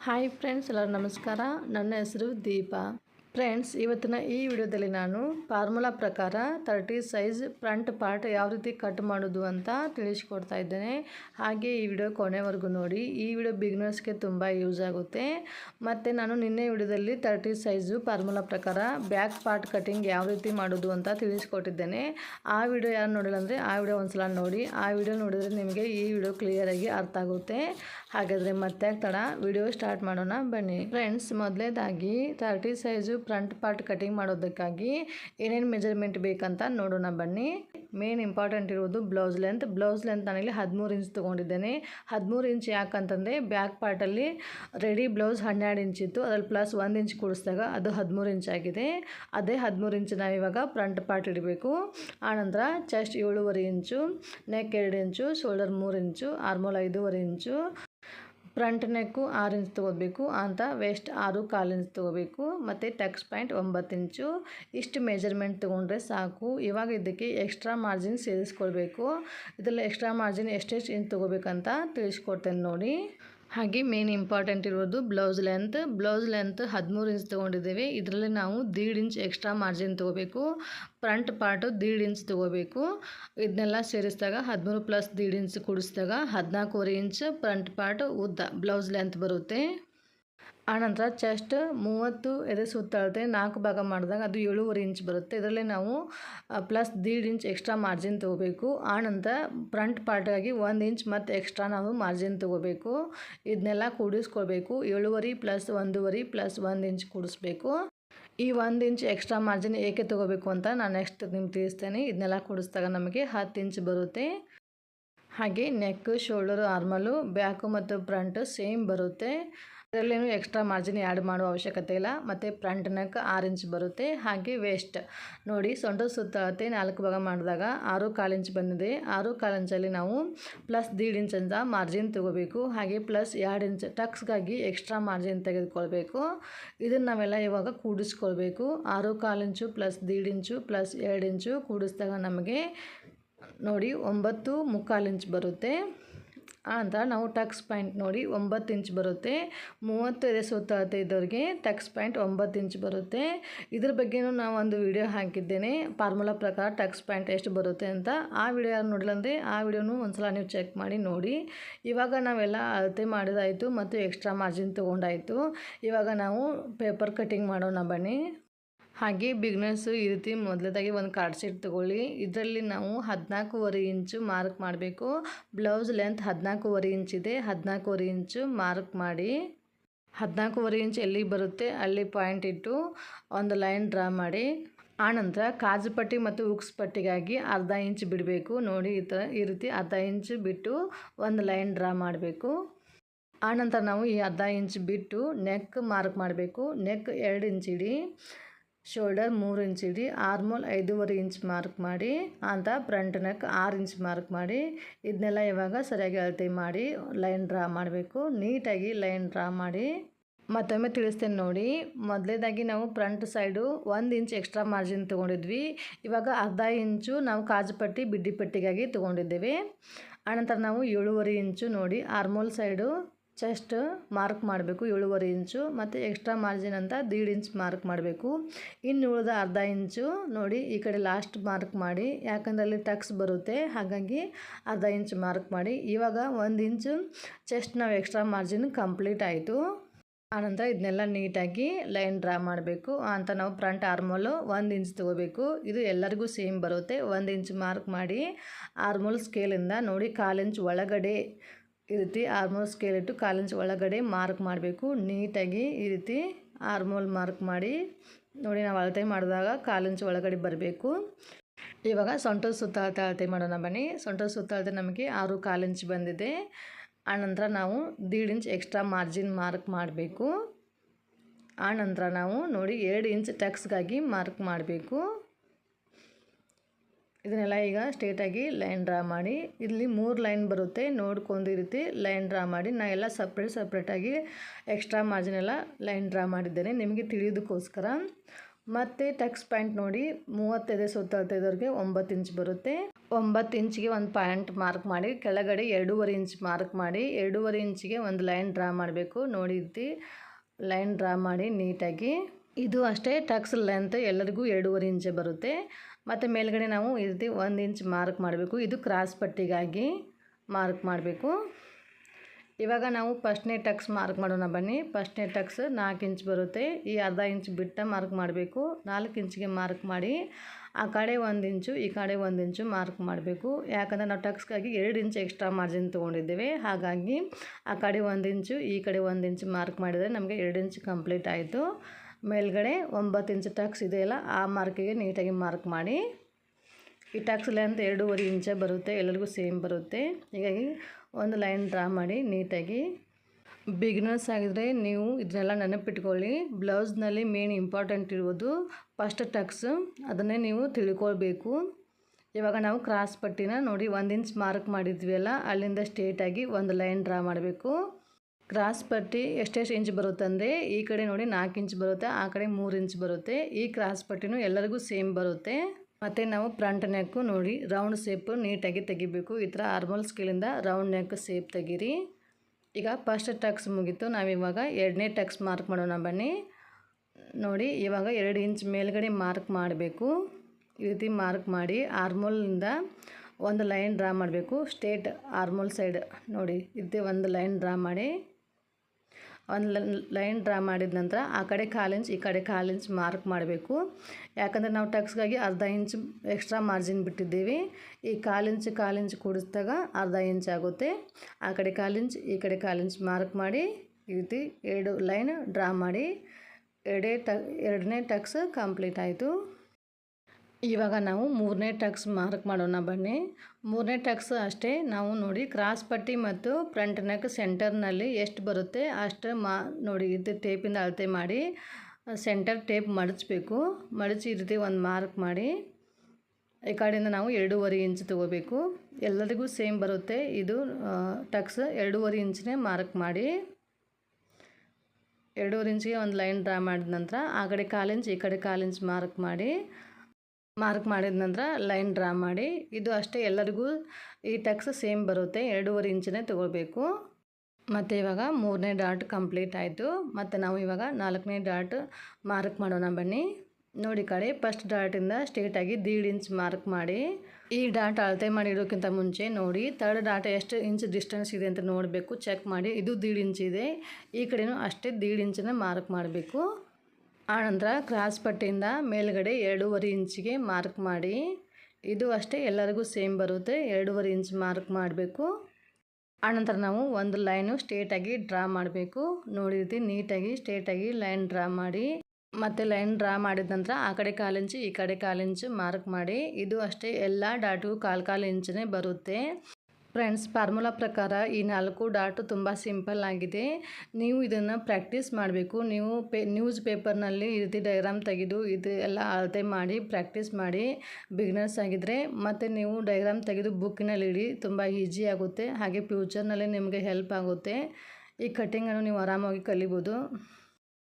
Hi friends ಎಲ್ಲರೂ ನಮಸ್ಕಾರ. ನನ್ನ ಹೆಸರು ದೀಪಾ. ಫ್ರೆಂಡ್ಸ್, ಇವತ್ತಿನ ಈ ವಿಡಿಯೋದಲ್ಲಿ ನಾನು ಫಾರ್ಮುಲಾ ಪ್ರಕಾರ ತರ್ಟಿ ಸೈಜ್ ಫ್ರಂಟ್ ಪಾರ್ಟ್ ಯಾವ ರೀತಿ ಕಟ್ ಮಾಡೋದು ಅಂತ ತಿಳಿಸ್ಕೊಡ್ತಾ ಇದ್ದೇನೆ. ಹಾಗೆ ಈ ವಿಡಿಯೋ ಕೊನೆವರೆಗೂ ನೋಡಿ. ಈ ವಿಡಿಯೋ ಬಿಗ್ನರ್ಸ್ಗೆ ತುಂಬ ಯೂಸ್ ಆಗುತ್ತೆ. ಮತ್ತು ನಾನು ನಿನ್ನೆ ವಿಡಿಯೋದಲ್ಲಿ ತರ್ಟಿ ಸೈಜು ಫಾರ್ಮುಲಾ ಪ್ರಕಾರ ಬ್ಯಾಕ್ ಪಾರ್ಟ್ ಕಟಿಂಗ್ ಯಾವ ರೀತಿ ಮಾಡೋದು ಅಂತ ತಿಳಿಸ್ಕೊಟ್ಟಿದ್ದೇನೆ. ಆ ವಿಡಿಯೋ ಯಾರು ನೋಡಿಲ್ಲ ಅಂದರೆ ಆ ವಿಡಿಯೋ ಒಂದ್ಸಲ ನೋಡಿ. ಆ ವಿಡಿಯೋ ನೋಡಿದರೆ ನಿಮಗೆ ಈ ವಿಡಿಯೋ ಕ್ಲಿಯರಾಗಿ ಅರ್ಥ ಆಗುತ್ತೆ. ಹಾಗಾದರೆ ಮತ್ತೆ ತಡ ವಿಡಿಯೋ ಸ್ಟಾರ್ಟ್ ಮಾಡೋಣ ಬನ್ನಿ. ಫ್ರೆಂಡ್ಸ್, ಮೊದಲೇದಾಗಿ thirty size front part cutting ಮಾಡೋದಕ್ಕಾಗಿ ಏನೇನು ಮೆಜರ್ಮೆಂಟ್ ಬೇಕಂತ ನೋಡೋಣ ಬನ್ನಿ. ಮೇನ್ ಇಂಪಾರ್ಟೆಂಟ್ ಇರೋದು ಬ್ಲೌಸ್ ಲೆಂತ್. ಬ್ಲೌಸ್ ಲೆಂತ್ ನಾನಿಲ್ಲಿ ಹದಿಮೂರು ಇಂಚ್ ತೊಗೊಂಡಿದ್ದೇನೆ. ಹದಿಮೂರು ಇಂಚ್ ಯಾಕಂತಂದರೆ ಬ್ಯಾಕ್ ಪಾರ್ಟಲ್ಲಿ ರೆಡಿ ಬ್ಲೌಸ್ ಹನ್ನೆರಡು ಇಂಚ್ ಇತ್ತು. ಅದ್ರಲ್ಲಿ ಪ್ಲಸ್ ಒಂದು ಇಂಚ್ ಕೂಡಿಸಿದಾಗ ಅದು ಹದಿಮೂರು ಇಂಚ್ ಆಗಿದೆ. ಅದೇ ಹದಿಮೂರು ಇಂಚ್ ನಾವು ಇವಾಗ ಫ್ರಂಟ್ ಪಾರ್ಟ್ ಇಡಬೇಕು. ಆನಂತರ ಚೆಸ್ಟ್ ಏಳುವರೆ ಇಂಚು ನೆಕ್ ಎರಡು ಇಂಚು ಶೋಲ್ಡರ್ ಮೂರು ಇಂಚು ಆರ್ಮೋಲ್ ಐದೂವರೆ ಇಂಚು ಫ್ರಂಟ್ ನೆಕ್ಕು ಆರು ಇಂಚ್ ತೊಗೋಬೇಕು ಅಂತ ವೇಸ್ಟ್ ಆರು ಕಾಲು ಇಂಚ್ ತೊಗೋಬೇಕು, ಮತ್ತು ಟಕ್ಸ್ ಪಾಯಿಂಟ್ ಒಂಬತ್ತು ಇಂಚು. ಇಷ್ಟು ಮೆಜರ್ಮೆಂಟ್ ತೊಗೊಂಡ್ರೆ ಸಾಕು. ಇವಾಗ ಇದಕ್ಕೆ ಎಕ್ಸ್ಟ್ರಾ ಮಾರ್ಜಿನ್ ಸೇರಿಸ್ಕೊಳ್ಬೇಕು. ಇದರಲ್ಲಿ ಎಕ್ಸ್ಟ್ರಾ ಮಾರ್ಜಿನ್ ಎಷ್ಟೆಷ್ಟು ಇಂಚ್ ತೊಗೋಬೇಕಂತ ತಿಳಿಸ್ಕೊಡ್ತೇನೆ ನೋಡಿ. ಹಾಗೆ ಮೇನ್ ಇಂಪಾರ್ಟೆಂಟ್ ಇರೋದು ಬ್ಲೌಸ್ ಲೆಂತ್ ಬ್ಲೌಸ್ ಲೆಂತ್ ಹದಿಮೂರು ಇಂಚ್ ತೊಗೊಂಡಿದ್ದೇವೆ. ಇದರಲ್ಲಿ ನಾವು ದೀಡ್ ಇಂಚ್ ಎಕ್ಸ್ಟ್ರಾ ಮಾರ್ಜಿನ್ ತೊಗೋಬೇಕು. ಫ್ರಂಟ್ ಪಾರ್ಟು ದೀಡ್ ಇಂಚ್ ತೊಗೋಬೇಕು. ಇದನ್ನೆಲ್ಲ ಸೇರಿಸಿದಾಗ ಹದಿಮೂರು ಪ್ಲಸ್ ದೀಡ್ ಇಂಚ್ ಕೂಡಿಸಿದಾಗ ಹದಿನಾಲ್ಕೂವರೆ ಇಂಚ್ ಫ್ರಂಟ್ ಪಾರ್ಟ್ ಉದ್ದ ಬ್ಲೌಸ್ ಲೆಂತ್ ಬರುತ್ತೆ. ಆನಂತರ ಚೆಸ್ಟ್ ಮೂವತ್ತು ಎದೆ ಸುತ್ತಳತೆ, ನಾಲ್ಕು ಭಾಗ ಮಾಡಿದಾಗ ಅದು ಏಳುವರೆ ಇಂಚ್ ಬರುತ್ತೆ. ಇದರಲ್ಲಿ ನಾವು ಪ್ಲಸ್ ದೀಡ್ ಇಂಚ್ ಎಕ್ಸ್ಟ್ರಾ ಮಾರ್ಜಿನ್ ತೊಗೋಬೇಕು. ಆನಂತರ ಫ್ರಂಟ್ ಪಾರ್ಟ್ಗಾಗಿ ಒಂದು ಇಂಚ್ ಮತ್ತು ಎಕ್ಸ್ಟ್ರಾ ನಾವು ಮಾರ್ಜಿನ್ ತೊಗೋಬೇಕು. ಇದನ್ನೆಲ್ಲ ಕೂಡಿಸ್ಕೊಳ್ಬೇಕು. ಏಳುವರೆ ಪ್ಲಸ್ ಒಂದೂವರೆ ಪ್ಲಸ್ ಒಂದು ಇಂಚ್ ಕೂಡಿಸ್ಬೇಕು. ಈ ಒಂದು ಇಂಚ್ ಎಕ್ಸ್ಟ್ರಾ ಮಾರ್ಜಿನ್ ಏಕೆ ತೊಗೋಬೇಕು ಅಂತ ನಾನು ನೆಕ್ಸ್ಟ್ ನಿಮ್ಗೆ ತಿಳಿಸ್ತೇನೆ. ಇದನ್ನೆಲ್ಲ ಕೂಡಿಸಿದಾಗ ನಮಗೆ ಹತ್ತು ಇಂಚ್ ಬರುತ್ತೆ. ಹಾಗೆ ನೆಕ್ ಶೋಲ್ಡರ್ ಆರ್ಮಲು ಬ್ಯಾಕು ಮತ್ತು ಫ್ರಂಟು ಸೇಮ್ ಬರುತ್ತೆ. ಇದರಲ್ಲೇನು ಎಕ್ಸ್ಟ್ರಾ ಮಾರ್ಜಿನ್ ಆ್ಯಡ್ ಮಾಡುವ ಅವಶ್ಯಕತೆ ಇಲ್ಲ. ಮತ್ತು ಫ್ರಂಟ್ ನೆಕ್ ಆರು ಇಂಚ್ ಬರುತ್ತೆ. ಹಾಗೆ ವೇಸ್ಟ್ ನೋಡಿ, ಸೊಂಟ ಸುತ್ತಳತೆ ನಾಲ್ಕು ಭಾಗ ಮಾಡಿದಾಗ ಆರು ಕಾಲು ಇಂಚ್ ಬಂದಿದೆ. ಆರು ಕಾಲು ಇಂಚಲ್ಲಿ ನಾವು ಪ್ಲಸ್ ದೀಡ್ ಇಂಚ್ ಅಂತ ಮಾರ್ಜಿನ್ ತೊಗೋಬೇಕು. ಹಾಗೆ ಪ್ಲಸ್ ಎರಡು ಇಂಚ್ ಟಕ್ಸ್ಗಾಗಿ ಎಕ್ಸ್ಟ್ರಾ ಮಾರ್ಜಿನ್ ತೆಗೆದುಕೊಳ್ಬೇಕು. ಇದನ್ನು ನಾವೆಲ್ಲ ಇವಾಗ ಕೂಡಿಸ್ಕೊಳ್ಬೇಕು. ಆರು ಕಾಲು ಇಂಚು ಪ್ಲಸ್ ದೀಡ್ ಇಂಚು ಪ್ಲಸ್ ಎರಡು ಇಂಚು ಕೂಡಿಸಿದಾಗ ನಮಗೆ ನೋಡಿ ಒಂಬತ್ತು ಮುಕ್ಕಾಲು ಇಂಚ್ ಬರುತ್ತೆ. ಅಂತ ನಾವು ಟಕ್ಸ್ ಪ್ಯಾಂಟ್ ನೋಡಿ ಒಂಬತ್ತು ಇಂಚ್ ಬರುತ್ತೆ. ಮೂವತ್ತು ಎದೆ ಸುತ್ತಳತೆ ಇದ್ದವ್ರಿಗೆ ಟಕ್ಸ್ ಪ್ಯಾಂಟ್ ಒಂಬತ್ತು ಇಂಚ್ ಬರುತ್ತೆ. ಇದ್ರ ಬಗ್ಗೆನೂ ನಾವು ಒಂದು ವಿಡಿಯೋ ಹಾಕಿದ್ದೇನೆ. ಫಾರ್ಮುಲಾ ಪ್ರಕಾರ ಟಕ್ಸ್ ಪ್ಯಾಂಟ್ ಎಷ್ಟು ಬರುತ್ತೆ ಅಂತ ಆ ವಿಡಿಯೋ ಯಾರು ನೋಡಿಲ್ಲ ಅಂದರೆ ಆ ವಿಡಿಯೋನು ಒಂದ್ಸಲ ನೀವು ಚೆಕ್ ಮಾಡಿ ನೋಡಿ. ಇವಾಗ ನಾವೆಲ್ಲ ಅಳತೆ ಮಾಡಿದಾಯಿತು ಮತ್ತು ಎಕ್ಸ್ಟ್ರಾ ಮಾರ್ಜಿನ್ ತೊಗೊಂಡಾಯಿತು. ಇವಾಗ ನಾವು ಪೇಪರ್ ಕಟಿಂಗ್ ಮಾಡೋಣ ಬನ್ನಿ. ಹಾಗೆ ಬಿಗ್ನರ್ಸು ಈ ರೀತಿ ಮೊದಲದಾಗಿ ಒಂದು ಕಾರ್ಡ್ ಶೀಟ್ ತೊಗೊಳ್ಳಿ. ಇದರಲ್ಲಿ ನಾವು ಹದಿನಾಲ್ಕೂವರೆ ಇಂಚು ಮಾರ್ಕ್ ಮಾಡಬೇಕು. ಬ್ಲೌಸ್ ಲೆಂತ್ ಹದಿನಾಲ್ಕೂವರೆ ಇಂಚ್ ಇದೆ. ಹದಿನಾಲ್ಕೂವರೆ ಇಂಚು ಮಾರ್ಕ್ ಮಾಡಿ. ಹದಿನಾಲ್ಕೂವರೆ ಇಂಚ್ ಎಲ್ಲಿ ಬರುತ್ತೆ? ಅಲ್ಲಿ ಪಾಯಿಂಟ್ ಇಟ್ಟು ಒಂದು ಲೈನ್ ಡ್ರಾ ಮಾಡಿ. ಆನಂತರ ಕಾಜು ಪಟ್ಟಿ ಮತ್ತು ಉಕ್ಸ್ ಪಟ್ಟಿಗಾಗಿ ಅರ್ಧ ಇಂಚ್ ಬಿಡಬೇಕು. ನೋಡಿ ಈ ಥರ ಈ ರೀತಿ ಅರ್ಧ ಇಂಚ್ ಬಿಟ್ಟು ಒಂದು ಲೈನ್ ಡ್ರಾ ಮಾಡಬೇಕು. ಆನಂತರ ನಾವು ಈ ಅರ್ಧ ಇಂಚ್ ಬಿಟ್ಟು ನೆಕ್ ಮಾರ್ಕ್ ಮಾಡಬೇಕು. ನೆಕ್ ಎರಡು ಇಂಚ್ ಇಡಿ. ಶೋಲ್ಡರ್ ಮೂರು ಇಂಚ್ ಇಡಿ ಆರ್ಮೋಲ್ ಐದೂವರೆ ಇಂಚ್ ಮಾರ್ಕ್ ಮಾಡಿ ಅಂತ ಫ್ರಂಟ್ ನೆಕ್ ಆರು ಇಂಚ್ ಮಾರ್ಕ್ ಮಾಡಿ. ಇದನ್ನೆಲ್ಲ ಇವಾಗ ಸರಿಯಾಗಿ ಅಳತೆ ಮಾಡಿ, ಲೈನ್ ಡ್ರಾ ಮಾಡಬೇಕು. ನೀಟಾಗಿ ಲೈನ್ ಡ್ರಾ ಮಾಡಿ. ಮತ್ತೊಮ್ಮೆ ತಿಳಿಸ್ತೇನೆ ನೋಡಿ, ಮೊದಲೇದಾಗಿ ನಾವು ಫ್ರಂಟ್ ಸೈಡು ಒಂದು ಇಂಚ್ ಎಕ್ಸ್ಟ್ರಾ ಮಾರ್ಜಿನ್ ತೊಗೊಂಡಿದ್ವಿ. ಇವಾಗ ಅರ್ಧ ಇಂಚು ನಾವು ಕಾಜು ಪಟ್ಟಿ, ಬಿಡ್ಡಿ ಪಟ್ಟಿಗಾಗಿ ತೊಗೊಂಡಿದ್ದೇವೆ. ಆನಂತರ ನಾವು ಏಳುವರೆ ಇಂಚು ನೋಡಿ ಆರ್ಮೋಲ್ ಸೈಡು ಚೆಸ್ಟ್ ಮಾರ್ಕ್ ಮಾಡಬೇಕು, ಏಳುವರೆ ಇಂಚು ಮತ್ತು ಎಕ್ಸ್ಟ್ರಾ ಮಾರ್ಜಿನ್ ಅಂತ ದೀಡ್ ಇಂಚ್ ಮಾರ್ಕ್ ಮಾಡಬೇಕು. ಇನ್ನು ಉಳಿದ ಅರ್ಧ ಇಂಚು ನೋಡಿ ಈ ಕಡೆ ಲಾಸ್ಟ್ ಮಾರ್ಕ್ ಮಾಡಿ, ಯಾಕಂದರೆ ಅಲ್ಲಿ ಟಕ್ಸ್ ಬರುತ್ತೆ, ಹಾಗಾಗಿ ಅರ್ಧ ಇಂಚ್ ಮಾರ್ಕ್ ಮಾಡಿ. ಇವಾಗ ಒಂದು ಇಂಚು ಚೆಸ್ಟ್ ನಾವು ಎಕ್ಸ್ಟ್ರಾ ಮಾರ್ಜಿನ್ ಕಂಪ್ಲೀಟ್ ಆಯಿತು. ಆನಂತರ ಇದನ್ನೆಲ್ಲ ನೀಟಾಗಿ ಲೈನ್ ಡ್ರಾ ಮಾಡಬೇಕು. ಅಂತ ನಾವು ಫ್ರಂಟ್ ಆರ್ಮೋಲು ಒಂದು ಇಂಚ್ ತೊಗೋಬೇಕು. ಇದು ಎಲ್ಲರಿಗೂ ಸೇಮ್ ಬರುತ್ತೆ. ಒಂದು ಇಂಚ್ ಮಾರ್ಕ್ ಮಾಡಿ ಆರ್ಮೋಲ್ ಸ್ಕೇಲಿಂದ ನೋಡಿ ಕಾಲು ಇಂಚ್ ಒಳಗಡೆ ಈ ರೀತಿ ಆರ್ಮೋಲ್ ಸ್ಕೇಲ್ ಇಟ್ಟು ಕಾಲು ಇಂಚ್ ಒಳಗಡೆ ಮಾರ್ಕ್ ಮಾಡಬೇಕು. ನೀಟಾಗಿ ಈ ರೀತಿ ಆರ್ಮೋಲ್ ಮಾರ್ಕ್ ಮಾಡಿ. ನೋಡಿ ನಾವು ಅಳತೆ ಮಾಡಿದಾಗ ಕಾಲಿಂಚ್ ಒಳಗಡೆ ಬರಬೇಕು. ಇವಾಗ ಸೊಂಟದ ಸುತ್ತ ಅಳತೆ ಮಾಡೋಣ ಬನ್ನಿ. ಸೊಂಟದ ಸುತ್ತಳತೆ ನಮಗೆ ಆರು ಕಾಲಿಂಚ್ ಬಂದಿದೆ. ಆನಂತರ ನಾವು ದೀಡ್ ಇಂಚ್ ಎಕ್ಸ್ಟ್ರಾ ಮಾರ್ಜಿನ್ ಮಾರ್ಕ್ ಮಾಡಬೇಕು. ಆನಂತರ ನಾವು ನೋಡಿ ಎರಡು ಇಂಚ್ ಟಕ್ಸ್ಗಾಗಿ ಮಾರ್ಕ್ ಮಾಡಬೇಕು. ಇದನ್ನೆಲ್ಲ ಈಗ ಸ್ಟ್ರೇಟಾಗಿ ಲೈನ್ ಡ್ರಾ ಮಾಡಿ, ಇಲ್ಲಿ ಮೂರು ಲೈನ್ ಬರುತ್ತೆ. ನೋಡ್ಕೊಂಡು ರೀತಿ ಲೈನ್ ಡ್ರಾ ಮಾಡಿ, ನಾ ಎಲ್ಲ ಸಪ್ರೇಟ್ ಸಪ್ರೇಟಾಗಿ ಎಕ್ಸ್ಟ್ರಾ ಮಾರ್ಜಿನ್ ಎಲ್ಲ ಲೈನ್ ಡ್ರಾ ಮಾಡಿದ್ದೇನೆ. ನಿಮಗೆ ತಿಳಿಯೋದಕ್ಕೋಸ್ಕರ. ಮತ್ತು ಟಕ್ಸ್ ಪ್ಯಾಂಟ್ ನೋಡಿ, ಮೂವತ್ತೈದು ಸುತ್ತೈದವ್ರಿಗೆ ಒಂಬತ್ತು ಇಂಚ್ ಬರುತ್ತೆ. ಒಂಬತ್ತು ಇಂಚಿಗೆ ಒಂದು ಪ್ಯಾಂಟ್ ಮಾರ್ಕ್ ಮಾಡಿ, ಕೆಳಗಡೆ ಎರಡೂವರೆ ಇಂಚ್ ಮಾರ್ಕ್ ಮಾಡಿ, ಎರಡೂವರೆ ಇಂಚಿಗೆ ಒಂದು ಲೈನ್ ಡ್ರಾ ಮಾಡಬೇಕು. ನೋಡಿರ್ತಿ ಲೈನ್ ಡ್ರಾ ಮಾಡಿ ನೀಟಾಗಿ ಇದು ಅಷ್ಟೇ ಟಕ್ಸ್ ಲೆಂತ್ ಎಲ್ಲರಿಗೂ ಎರಡೂವರೆ ಇಂಚೆ ಬರುತ್ತೆ. ಮತ್ತು ಮೇಲ್ಗಡೆ ನಾವು ಈ ರೀತಿ ಒಂದು ಇಂಚ್ ಮಾರ್ಕ್ ಮಾಡಬೇಕು. ಇದು ಕ್ರಾಸ್ ಪಟ್ಟಿಗಾಗಿ ಮಾರ್ಕ್ ಮಾಡಬೇಕು. ಇವಾಗ ನಾವು ಫಸ್ಟ್ನೇ ಟಕ್ಸ್ ಮಾರ್ಕ್ ಮಾಡೋಣ ಬನ್ನಿ. ಫಸ್ಟ್ನೇ ಟಕ್ಸ್ ನಾಲ್ಕು ಇಂಚ್ ಬರುತ್ತೆ. ಈ ಅರ್ಧ ಇಂಚ್ ಬಿಟ್ಟ ಮಾರ್ಕ್ ಮಾಡಬೇಕು. ನಾಲ್ಕು ಇಂಚಿಗೆ ಮಾರ್ಕ್ ಮಾಡಿ ಆ ಕಡೆ ಒಂದು ಇಂಚು ಈ ಕಡೆ ಒಂದು ಇಂಚು ಮಾರ್ಕ್ ಮಾಡಬೇಕು. ಯಾಕಂದರೆ ನಾವು ಟಕ್ಸ್ಗಾಗಿ ಎರಡು ಇಂಚು ಎಕ್ಸ್ಟ್ರಾ ಮಾರ್ಜಿನ್ ತೊಗೊಂಡಿದ್ದೇವೆ. ಹಾಗಾಗಿ ಆ ಕಡೆ ಒಂದು ಇಂಚು ಈ ಕಡೆ ಒಂದು ಇಂಚು ಮಾರ್ಕ್ ಮಾಡಿದರೆ ನಮಗೆ ಎರಡು ಇಂಚ್ ಕಂಪ್ಲೀಟ್ ಆಯಿತು. ಮೇಲ್ಗಡೆ ಒಂಬತ್ತು ಇಂಚು ಟಕ್ಸ್ ಇದೆಯಲ್ಲ ಆ ಮಾರ್ಕಿಗೆ ನೀಟಾಗಿ ಮಾರ್ಕ್ ಮಾಡಿ. ಈ ಟಕ್ಸ್ ಲೆಂತ್ ಎರಡೂವರೆ ಇಂಚ ಬರುತ್ತೆ, ಎಲ್ಲರಿಗೂ ಸೇಮ್ ಬರುತ್ತೆ. ಹೀಗಾಗಿ ಒಂದು ಲೈನ್ ಡ್ರಾ ಮಾಡಿ ನೀಟಾಗಿ. ಬಿಗಿನರ್ಸ್ ಆಗಿದ್ರೆ ನೀವು ಇದನ್ನೆಲ್ಲ ನೆನಪಿಟ್ಕೊಳ್ಳಿ. ಬ್ಲೌಸ್ನಲ್ಲಿ ಮೇನ್ ಇಂಪಾರ್ಟೆಂಟ್ ಇರುವುದು ಫಸ್ಟ್ ಟಕ್ಸ್ ಅದನ್ನೇ ನೀವು ತಿಳ್ಕೊಳ್ಬೇಕು. ಇವಾಗ ನಾವು ಕ್ರಾಸ್ ಪಟ್ಟಿನ ನೋಡಿ ಒಂದು ಇಂಚ್ ಮಾರ್ಕ್ ಮಾಡಿದ್ವಿ ಅಲ್ಲ, ಅಲ್ಲಿಂದ ಸ್ಟೇಟಾಗಿ ಒಂದು ಲೈನ್ ಡ್ರಾ ಮಾಡಬೇಕು. ಕ್ರಾಸ್ ಪಟ್ಟಿ ಎಷ್ಟೆಷ್ಟು ಇಂಚ್ ಬರುತ್ತೆ ಅಂದರೆ ಈ ಕಡೆ ನೋಡಿ ನಾಲ್ಕು ಇಂಚ್ ಬರುತ್ತೆ, ಆ ಕಡೆ ಮೂರು ಇಂಚ್ ಬರುತ್ತೆ. ಈ ಕ್ರಾಸ್ ಪಟ್ಟಿನೂ ಎಲ್ಲರಿಗೂ ಸೇಮ್ ಬರುತ್ತೆ. ಮತ್ತು ನಾವು ಫ್ರಂಟ್ ನೆಕ್ಕು ನೋಡಿ ರೌಂಡ್ ಸೇಪು ನೀಟಾಗಿ ತೆಗಿಬೇಕು. ಈ ಥರ ಆರ್ಮಲ್ ಸ್ಕೇಲಿಂದ ರೌಂಡ್ ನೆಕ್ ಶೇಪ್ ತೆಗೀರಿ. ಈಗ ಫಸ್ಟ್ ಟಕ್ಸ್ ಮುಗೀತು, ನಾವಿವಾಗ ಎರಡನೇ ಟಕ್ಸ್ ಮಾರ್ಕ್ ಮಾಡೋಣ ಬನ್ನಿ. ನೋಡಿ, ಇವಾಗ ಎರಡು ಇಂಚ್ ಮೇಲ್ಗಡೆ ಮಾರ್ಕ್ ಮಾಡಬೇಕು. ಈ ರೀತಿ ಮಾರ್ಕ್ ಮಾಡಿ ಆರ್ಮೋಲಿಂದ ಒಂದು ಲೈನ್ ಡ್ರಾ ಮಾಡಬೇಕು. ಸ್ಟೇಟ್ ಆರ್ಮೋಲ್ ಸೈಡ್ ನೋಡಿ ಇದು ಒಂದು ಲೈನ್ ಡ್ರಾ ಮಾಡಿ. ಒಂದು ಲೈನ್ ಡ್ರಾ ಮಾಡಿದ ನಂತರ ಆ ಕಡೆ ಕಾಲು ಇಂಚ್, ಈ ಕಡೆ ಕಾಲು ಇಂಚ್ ಮಾರ್ಕ್ ಮಾಡಬೇಕು. ಯಾಕಂದರೆ ನಾವು ಟಕ್ಸ್ಗಾಗಿ ಅರ್ಧ ಇಂಚ್ ಎಕ್ಸ್ಟ್ರಾ ಮಾರ್ಜಿನ್ ಬಿಟ್ಟಿದ್ದೀವಿ. ಈ ಕಾಲು ಇಂಚ್ ಕಾಲು ಇಂಚ್ ಕೂಡಿಸಿದಾಗ ಅರ್ಧ ಇಂಚ್ ಆಗುತ್ತೆ. ಆ ಕಡೆ ಕಾಲು ಇಂಚ್, ಈ ಕಡೆ ಕಾಲು ಇಂಚ್ ಮಾರ್ಕ್ ಮಾಡಿ ಈ ಎರಡು ಲೈನ್ ಡ್ರಾ ಮಾಡಿ. ಎರಡೇ ಟ, ಎರಡನೇ ಟಕ್ಸ್ ಕಂಪ್ಲೀಟ್ ಆಯಿತು. ಇವಾಗ ನಾವು ಮೂರನೇ ಟಕ್ಸ್ ಮಾರ್ಕ್ ಮಾಡೋಣ ಬನ್ನಿ. ಮೂರನೇ ಟಕ್ಸ್ ಅಷ್ಟೇ, ನಾವು ನೋಡಿ ಕ್ರಾಸ್ ಪಟ್ಟಿ ಮತ್ತು ಫ್ರಂಟ್ ನೆಕ್ ಸೆಂಟರ್ನಲ್ಲಿ ಎಷ್ಟು ಬರುತ್ತೆ ಅಷ್ಟು ಮಾ, ನೋಡಿ ಇದು ಟೇಪಿಂದ ಅಳತೆ ಮಾಡಿ, ಸೆಂಟರ್ ಟೇಪ್ ಮಡಚಬೇಕು. ಮಡಚಿ ಈ ಒಂದು ಮಾರ್ಕ್ ಮಾಡಿ, ಈ ಕಡೆಯಿಂದ ನಾವು ಎರಡೂವರೆ ಇಂಚ್ ತೊಗೋಬೇಕು. ಎಲ್ಲರಿಗೂ ಸೇಮ್ ಬರುತ್ತೆ ಇದು ಟಕ್ಸ್. ಎರಡೂವರೆ ಇಂಚನೇ ಮಾರ್ಕ್ ಮಾಡಿ, ಎರಡೂವರೆ ಇಂಚಿಗೆ ಒಂದು ಲೈನ್ ಡ್ರಾ ಮಾಡಿದ ನಂತರ ಆ ಕಡೆ ಕಾಲು ಇಂಚ್, ಈ ಕಡೆ ಕಾಲು ಇಂಚ್ ಮಾರ್ಕ್ ಮಾಡಿ ಮಾರ್ಕ್ ಮಾಡಿದ ನಂತರ ಲೈನ್ ಡ್ರಾ ಮಾಡಿ. ಇದು ಅಷ್ಟೇ ಎಲ್ಲರಿಗೂ ಈ ಟಕ್ಸ್ ಸೇಮ್ ಬರುತ್ತೆ. ಎರಡೂವರೆ ಇಂಚನೇ ತೊಗೋಬೇಕು ಮತ್ತು ಇವಾಗ ಮೂರನೇ ಡಾಟ್ ಕಂಪ್ಲೀಟ್ ಆಯಿತು. ಮತ್ತು ನಾವು ಇವಾಗ ನಾಲ್ಕನೇ ಡಾಟ್ ಮಾರ್ಕ್ ಮಾಡೋಣ ಬನ್ನಿ. ನೋಡಿ ಕಡೆ, ಫಸ್ಟ್ ಡಾಟಿಂದ ಸ್ಟ್ರೇಟಾಗಿ ದೀಡ್ ಇಂಚ್ ಮಾರ್ಕ್ ಮಾಡಿ. ಈ ಡಾಟ್ ಅಳತೆ ಮಾಡಿರೋಕ್ಕಿಂತ ಮುಂಚೆ ನೋಡಿ ತರ್ಡ್ ಡಾಟ್ ಎಷ್ಟು ಇಂಚ್ ಡಿಸ್ಟೆನ್ಸ್ ಇದೆ ಅಂತ ನೋಡಬೇಕು, ಚೆಕ್ ಮಾಡಿ. ಇದು ದೀಡ್ ಇಂಚ್ ಇದೆ. ಈ ಕಡೆಯೂ ಅಷ್ಟೇ ದೀಡ್ ಇಂಚನ್ನ ಮಾರ್ಕ್ ಮಾಡಬೇಕು. ಆನಂತರ ಕ್ರಾಸ್ ಪಟ್ಟಿಯಿಂದ ಮೇಲ್ಗಡೆ ಎರಡೂವರೆ ಇಂಚಿಗೆ ಮಾರ್ಕ್ ಮಾಡಿ. ಇದು ಅಷ್ಟೇ ಎಲ್ಲರಿಗೂ ಸೇಮ್ ಬರುತ್ತೆ, ಎರಡೂವರೆ ಇಂಚ್ ಮಾರ್ಕ್ ಮಾಡಬೇಕು. ಆನಂತರ ನಾವು ಒಂದು ಲೈನು ಸ್ಟ್ರೇಟಾಗಿ ಡ್ರಾ ಮಾಡಬೇಕು. ನೋಡಿರ್ತಿ ನೀಟಾಗಿ ಸ್ಟ್ರೇಟಾಗಿ ಲೈನ್ ಡ್ರಾ ಮಾಡಿ. ಮತ್ತು ಲೈನ್ ಡ್ರಾ ಮಾಡಿದ ನಂತರ ಆ ಕಡೆ ಕಾಲು ಇಂಚು, ಈ ಕಡೆ ಕಾಲು ಇಂಚು ಮಾರ್ಕ್ ಮಾಡಿ. ಇದು ಅಷ್ಟೇ ಎಲ್ಲ ಡಾಟು ಕಾಲು ಕಾಲು ಇಂಚನೇ ಬರುತ್ತೆ. ಫ್ರೆಂಡ್ಸ್, ಫಾರ್ಮುಲಾ ಪ್ರಕಾರ ಈ ನಾಲ್ಕು ಡಾಟು ತುಂಬ ಸಿಂಪಲ್ ಆಗಿದೆ. ನೀವು ಇದನ್ನು ಪ್ರಾಕ್ಟೀಸ್ ಮಾಡಬೇಕು. ನೀವು ಪೇ, ನ್ಯೂಸ್ ಪೇಪರ್ನಲ್ಲಿ ಈ ರೀತಿ ಡೈಗ್ರಾಮ್ ತೆಗೆದು ಇದು ಎಲ್ಲ ಅಳತೆ ಮಾಡಿ ಪ್ರಾಕ್ಟೀಸ್ ಮಾಡಿ ಬಿಗ್ನರ್ಸ್ ಆಗಿದ್ದರೆ ಮತ್ತು ನೀವು ಡೈಗ್ರಾಮ್ ತೆಗೆದು ಬುಕ್ಕಿನಲ್ಲಿ ಇಡಿ, ತುಂಬ ಈಜಿ ಆಗುತ್ತೆ. ಹಾಗೆ ಫ್ಯೂಚರ್ನಲ್ಲಿ ನಿಮಗೆ ಹೆಲ್ಪ್ ಆಗುತ್ತೆ. ಈ ಕಟ್ಟಿಂಗನ್ನು ನೀವು ಆರಾಮಾಗಿ ಕಲಿಬೋದು.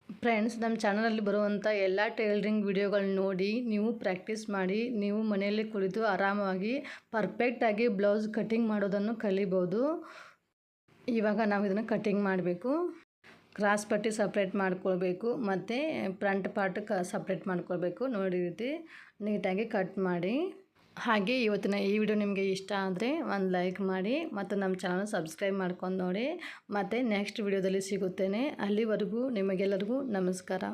ಫ್ರೆಂಡ್ಸ್, ನಮ್ಮ ಚಾನಲಲ್ಲಿ ಬರುವಂಥ ಎಲ್ಲ ಟೈಲರಿಂಗ್ ವಿಡಿಯೋಗಳನ್ನ ನೋಡಿ, ನೀವು ಪ್ರಾಕ್ಟೀಸ್ ಮಾಡಿ, ನೀವು ಮನೆಯಲ್ಲೇ ಕುಳಿತು ಆರಾಮವಾಗಿ ಪರ್ಫೆಕ್ಟಾಗಿ ಬ್ಲೌಸ್ ಕಟ್ಟಿಂಗ್ ಮಾಡೋದನ್ನು ಕಲಿಬೋದು. ಇವಾಗ ನಾವು ಇದನ್ನು ಕಟ್ಟಿಂಗ್ ಮಾಡಬೇಕು. ಕ್ರಾಸ್ ಪಟ್ಟಿ ಸಪ್ರೇಟ್ ಮಾಡ್ಕೊಳ್ಬೇಕು, ಮತ್ತು ಫ್ರಂಟ್ ಪಾರ್ಟ್ ಕ, ಸಪ್ರೇಟ್ ಮಾಡ್ಕೊಳ್ಬೇಕು. ನೋಡಿ ರೀತಿ ನೀಟಾಗಿ ಕಟ್ ಮಾಡಿ. ಹಾಗೆ ಇವತ್ತಿನ ಈ ವಿಡಿಯೋ ನಿಮಗೆ ಇಷ್ಟ ಆದರೆ ಒಂದು ಲೈಕ್ ಮಾಡಿ ಮತ್ತು ನಮ್ಮ ಚಾನಲ್ ಸಬ್ಸ್ಕ್ರೈಬ್ ಮಾಡ್ಕೊಂಡು ನೋಡಿ. ಮತ್ತು ನೆಕ್ಸ್ಟ್ ವಿಡಿಯೋದಲ್ಲಿ ಸಿಗುತ್ತೇನೆ. ಅಲ್ಲಿವರೆಗೂ ನಿಮಗೆಲ್ಲರಿಗೂ ನಮಸ್ಕಾರ.